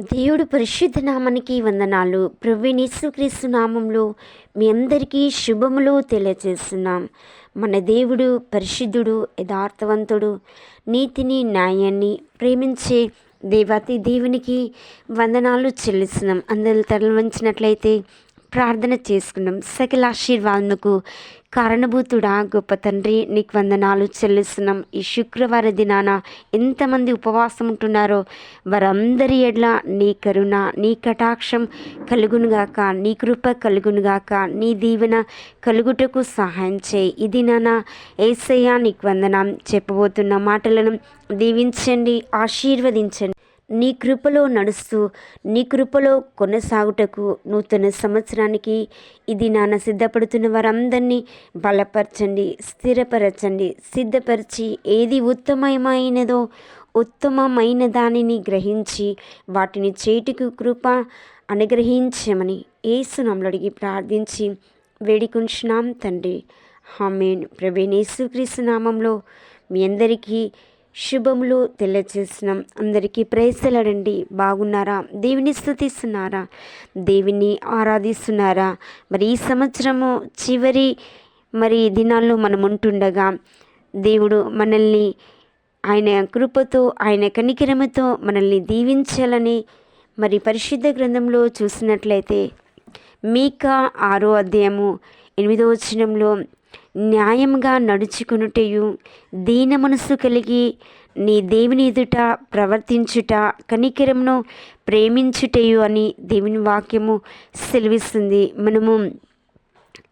దేవుడు పరిశుద్ధ నామానికి వందనాలు. ప్రవీణేశ్వక్రీస్తు నామంలో మీ అందరికీ శుభములు తెలియజేస్తున్నాం. మన దేవుడు పరిశుద్ధుడు యథార్థవంతుడు నీతిని న్యాయాన్ని ప్రేమించే దేవాతి దేవునికి వందనాలు చెల్లిస్తున్నాం. అందరూ తరలించినట్లయితే ప్రార్థన చేసుకున్నాం. సకల ఆశీర్వాదముకు కారణభూతుడా గొప్ప తండ్రి నీకు వందనాలు చెల్లిస్తున్నాం. ఈ శుక్రవార దినాన ఎంతమంది ఉపవాసం ఉంటున్నారో వారందరి ఎడ్ల నీ కరుణ నీ కటాక్షం కలుగునుగాక నీ కృప కలుగునుగాక నీ దీవెన కలుగుటకు సహాయం చేయి. ఇది నాన్న ఏసయ్య నీకు వందనం చెప్పబోతున్న మాటలను దీవించండి ఆశీర్వదించండి. నీ కృపలో నడుస్తూ నీ కృపలో కొనసాగుటకు నూతన సంవత్సరానికి ఇది నాన్న సిద్ధపడుతున్న వారందరినీ బలపరచండి స్థిరపరచండి సిద్ధపరిచి ఏది ఉత్తమమైనదో ఉత్తమమైన దానిని గ్రహించి వాటిని చేటుకు కృప అనుగ్రహించమని ఏసునామలు అడిగి ప్రార్థించి వేడికుంటున్నాం తండ్రి. హామేన్ ప్రవీణ్ యేసుక్రీస్తు నామంలో మీ అందరికీ శుభములు తెలియజేస్తున్నాం అందరికీ ప్రేసలాడండి. బాగున్నారా? దేవుని స్థుతిస్తున్నారా? దేవుని ఆరాధిస్తున్నారా? మరి ఈ సంవత్సరము చివరి మరి దినాల్లో మనం ఉంటుండగా దేవుడు మనల్ని ఆయన కృపతో ఆయన కనికిరమతో మనల్ని దీవించాలని మరి పరిశుద్ధ గ్రంథంలో చూసినట్లయితే మీకా ఆరో అధ్యాయము ఎనిమిదో వచనంలో న్యాయంగా నడుచుకునుటయు దీన మనసు కలిగి నీ దేవుని ఎదుట ప్రవర్తించుట కనికరమును ప్రేమించుటయు అని దేవుని వాక్యము సెలవిస్తుంది. మనము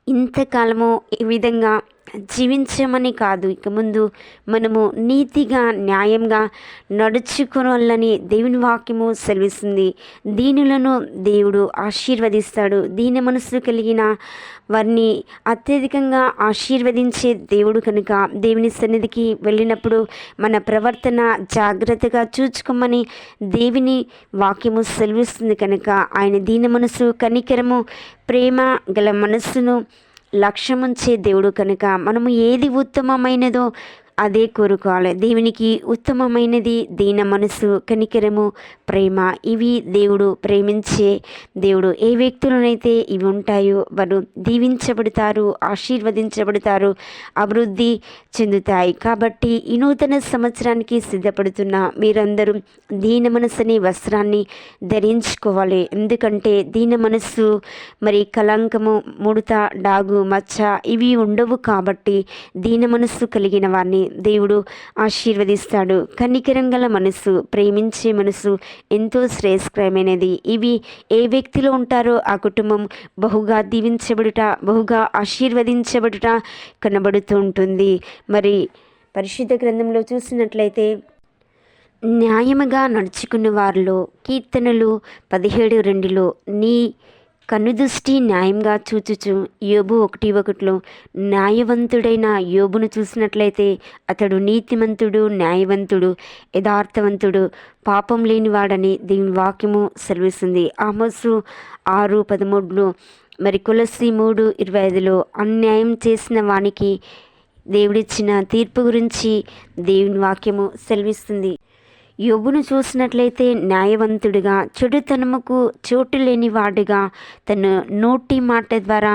ఇంతకాలము ఈ విధంగా జీవించమని కాదు. ఇక ముందు మనము నీతిగా న్యాయంగా నడుచుకోవాలని దేవుని వాక్యము సెలవిస్తుంది. దీనులను దేవుడు ఆశీర్వదిస్తాడు. దీని మనసు కలిగిన వారిని అత్యధికంగా ఆశీర్వదించే దేవుడు కనుక దేవుని సన్నిధికి వెళ్ళినప్పుడు మన ప్రవర్తన జాగ్రత్తగా చూచుకోమని దేవుని వాక్యము సెలవిస్తుంది కనుక ఆయన దీని మనసు కనికరము ప్రేమ గల మనస్సును లక్ష్యముంచే దేవుడు కనుక మనము ఏది ఉత్తమమైనదో అదే కోరుకోవాలి. దేవునికి ఉత్తమమైనది దీన మనసు కనికరము ప్రేమ. ఇవి దేవుడు ప్రేమించే దేవుడు. ఏ వ్యక్తులనైతే ఇవి ఉంటాయో వారు దీవించబడతారు ఆశీర్వదించబడతారు అభివృద్ధి చెందుతాయి. కాబట్టి ఈ నూతన సంవత్సరానికి సిద్ధపడుతున్న మీరందరూ దీన మనసుని వస్త్రాన్ని ధరించుకోవాలి. ఎందుకంటే దీన మనస్సు మరి కలంకము ముడత డాగు మచ్చ ఇవి ఉండవు కాబట్టి దీన మనస్సు కలిగిన వారిని దేవుడు ఆశీర్వదిస్తాడు. కన్నికరం గల మనసు ప్రేమించే మనసు ఎంతో శ్రేయస్కరమైనది. ఇవి ఏ వ్యక్తిలో ఉంటారో ఆ కుటుంబం బహుగా దీవించబడుట బహుగా ఆశీర్వదించబడుట కనబడుతూ ఉంటుంది. మరి పరిశుద్ధ గ్రంథంలో చూసినట్లయితే న్యాయముగా నడుచుకున్న వారిలో కీర్తనలు పదిహేడు రెండులో నీ కన్నుదృష్టి న్యాయంగా చూచుచు యోబు ఒకటి ఒకటిలో న్యాయవంతుడైన యోబును చూసినట్లయితే అతడు నీతిమంతుడు న్యాయవంతుడు యథార్థవంతుడు పాపం లేనివాడని దీని వాక్యము సెలవిస్తుంది. ఆమోసు ఆరు పదమూడులో మరి కులసి మూడు ఇరవై ఐదులో అన్యాయం చేసిన వానికి దేవుడిచ్చిన తీర్పు గురించి దేవుని వాక్యము సెలవిస్తుంది. యోబును చూసినట్లయితే న్యాయవంతుడిగా చెడుతనముకు చోటు లేని వాడుగా తన నోటి మాట ద్వారా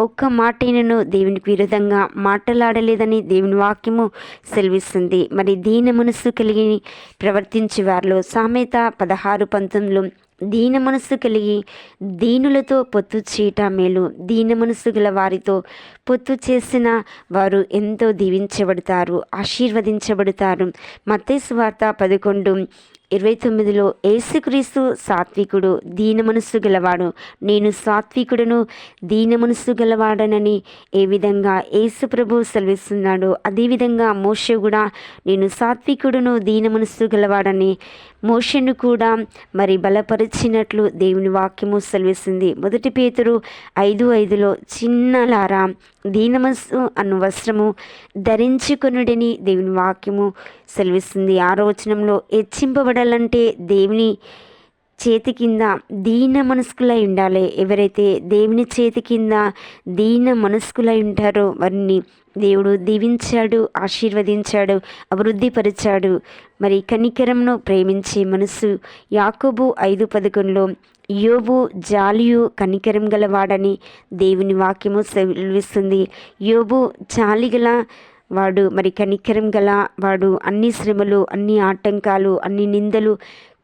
ఒక్క మాటను దేవునికి విరుద్ధంగా మాట్లాడలేదని దేవుని వాక్యము సెలవిస్తుంది. మరి దీన మనసు కలిగి ప్రవర్తించే వారిలో సామెత పదహారు పంతొమ్మిదిలో దీన మనస్సు కలిగి దీనులతో పొత్తు చేయట మేలు. దీన మనస్సు గల వారితో పొత్తు చేసిన వారు ఎంతో దీవించబడతారు ఆశీర్వదించబడతారు. మత్తేసు వార్త పదకొండు ఇరవై తొమ్మిదిలో ఏసుక్రీస్తు సాత్వికుడు దీన మనస్సు గలవాడు. నేను సాత్వికుడును దీన మనస్సు గలవాడనని ఏ విధంగా యేసు ప్రభు సెలవిస్తున్నాడు అదేవిధంగా మోష కూడా నేను సాత్వికుడును దీన మనస్సు గలవాడని మోషను కూడా మరి బలపరిచినట్లు దేవుని వాక్యము సెలవిస్తుంది. మొదటి పేతురు ఐదు ఐదులో చిన్నలారా దీనమస్సు అను వస్త్రము ధరించుకొనుడని దేవుని వాక్యము సెలవిస్తుంది. ఆరో వచనంలో ఉండాలంటే దేవుని చేతి కింద దీన మనస్కులై ఉండాలి. ఎవరైతే దేవుని చేతి కింద దీన మనస్కులై ఉంటారో వారిని దేవుడు దీవించాడు ఆశీర్వదించాడు అభివృద్ధిపరిచాడు. మరి కనికరంను ప్రేమించే మనసు యాకోబు ఐదు పదకొండులో యోబు జాలియు కనికరం గలవాడని దేవుని వాక్యము సెలవిస్తుంది. యోబు జాలిగల వాడు మరి కనికరం గల వాడు అన్ని శ్రమలు అన్ని ఆటంకాలు అన్ని నిందలు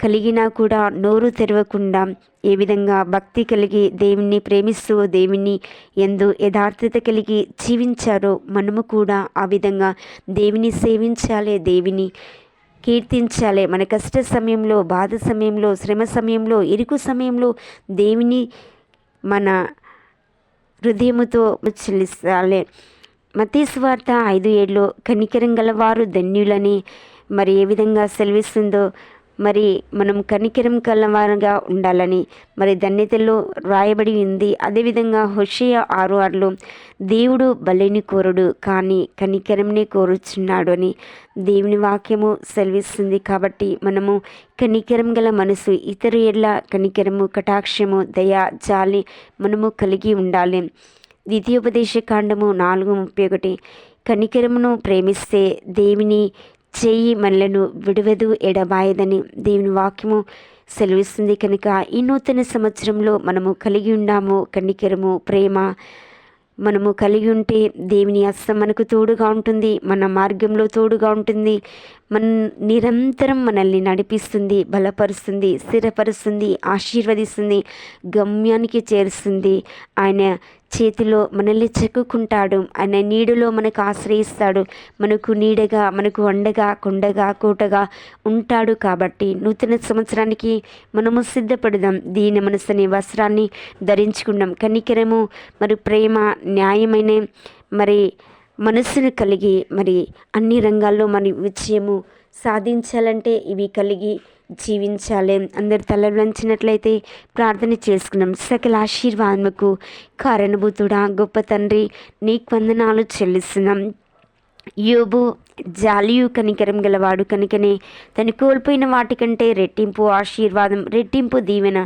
కలిగినా కూడా నోరు తెరవకుండా ఏ విధంగా భక్తి కలిగి దేవుణ్ణి ప్రేమిస్తూ దేవుని ఎందు యథార్థత కలిగి జీవించారో మనము కూడా ఆ విధంగా దేవుని సేవించాలి దేవిని కీర్తించాలి. మన కష్ట సమయంలో బాధ సమయంలో శ్రమ సమయంలో ఇరుకు సమయంలో దేవుని మన హృదయముతో చెల్లిస్తాలే మతీ ఐదు ఏడులో కనికరం గలవారు ధన్యులని మరి ఏ విధంగా సెలవిస్తుందో మరి మనం కనికరం కలవారుగా ఉండాలని మరి ధన్యతలో రాయబడి ఉంది. అదేవిధంగా హుషయ ఆరు ఆరులో దేవుడు బలిని కోరుడు కానీ కనికరంనే కోరుచున్నాడు అని దేవుని వాక్యము సెలవిస్తుంది. కాబట్టి మనము కనికరం గల మనసు ఇతరు ఏళ్ళ కనికరము కటాక్షము దయ జాలి మనము కలిగి ఉండాలి. ద్వితీయోపదేశ కాండము నాలుగు ముప్పై ఒకటి. కనికరమును ప్రేమిస్తే దేవుని చేయి మనలను విడవదు ఎడబాయదని దేవుని వాక్యము సెలవిస్తుంది. కనుక ఈ నూతన సంవత్సరంలో మనము కలిగి ఉన్నాము కనికరము ప్రేమ. మనము కలిగి ఉంటే దేవుని అస్తం మనకు తోడుగా ఉంటుంది మన మార్గంలో తోడుగా ఉంటుంది. మన నిరంతరం మనల్ని నడిపిస్తుంది బలపరుస్తుంది స్థిరపరుస్తుంది ఆశీర్వదిస్తుంది గమ్యానికి చేరుస్తుంది. ఆయన చేతిలో మనల్ని చెక్కుకుంటాడు. ఆయన నీడలో మనకు ఆశ్రయిస్తాడు. మనకు నీడగా మనకు అండగా కొండగా కోటగా ఉంటాడు కాబట్టి నూతన సంవత్సరానికి మనము సిద్ధపడదాం. దీని మనసుని వస్త్రాన్ని ధరించుకుందాం. కనికరము మరి ప్రేమ న్యాయమైన మరి మనస్సును కలిగి మరి అన్ని రంగాల్లో మరి విజయము సాధించాలంటే ఇవి కలిగి జీవించాలి. అందరు తలవంచినట్లయితే ప్రార్థన చేసుకున్నాం. సకల ఆశీర్వాదముకు కారణభూతుడా గొప్ప తండ్రి నీకు వందనాలు చెల్లిస్తున్నాం. యోబు జాలియు కనికరం గలవాడు కనుకనే తను కోల్పోయిన వాటికంటే రెట్టింపు ఆశీర్వాదం రెట్టింపు దీవెన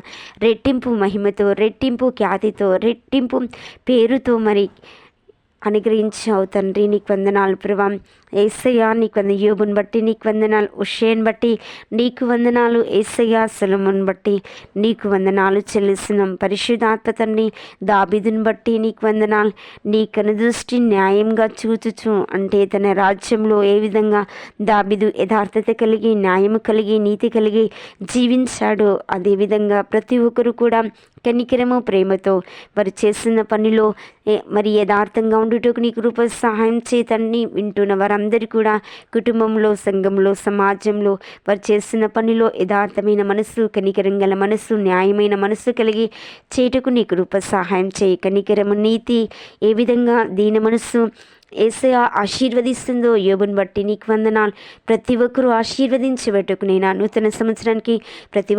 రెట్టింపు మహిమతో రెట్టింపు ఖ్యాతితో రెట్టింపు పేరుతో మరి అనుగ్రహించావు తండ్రి. నీకు వందనాలు ప్రభావం ఏసయ్యా నీకు వంద యోబుని బట్టి నీకు వందనాలు ఉషేన్ బట్టి నీకు వందనాలు ఏసయ్యా సులమును బట్టి నీకు వందనాలు చెల్లిస్తున్నాం. పరిశుధాత్మ తండ్రి దాబిదుని బట్టి నీకు వందనాలు. నీ కనుదృష్టి న్యాయంగా చూచుచు అంటే తన రాజ్యంలో ఏ విధంగా దాబిదు యథార్థత కలిగి న్యాయం కలిగి నీతి కలిగి జీవించాడో అదేవిధంగా ప్రతి ఒక్కరు కూడా కనికరము ప్రేమతో వారు చేస్తున్న పనిలో మరి యథార్థంగా ఉండుటకు నీ కృప సహాయం చేతన్ని వింటున్న వారందరూ కూడా కుటుంబంలో సంఘంలో సమాజంలో వారు చేస్తున్న పనిలో యథార్థమైన మనసు కనికరం గల మనసు న్యాయమైన మనస్సు కలిగి చేటుకు నీకు రూప సహాయం చేయి. కనికరము నీతి ఏ విధంగా దీని మనస్సు ఏసయ ఆశీర్వదిస్తుందో యోగుని బట్టి నీకు వందనాలు. ప్రతి ఒక్కరూ ఆశీర్వదించబెట్టుకు నేను నూతన సంవత్సరానికి ప్రతి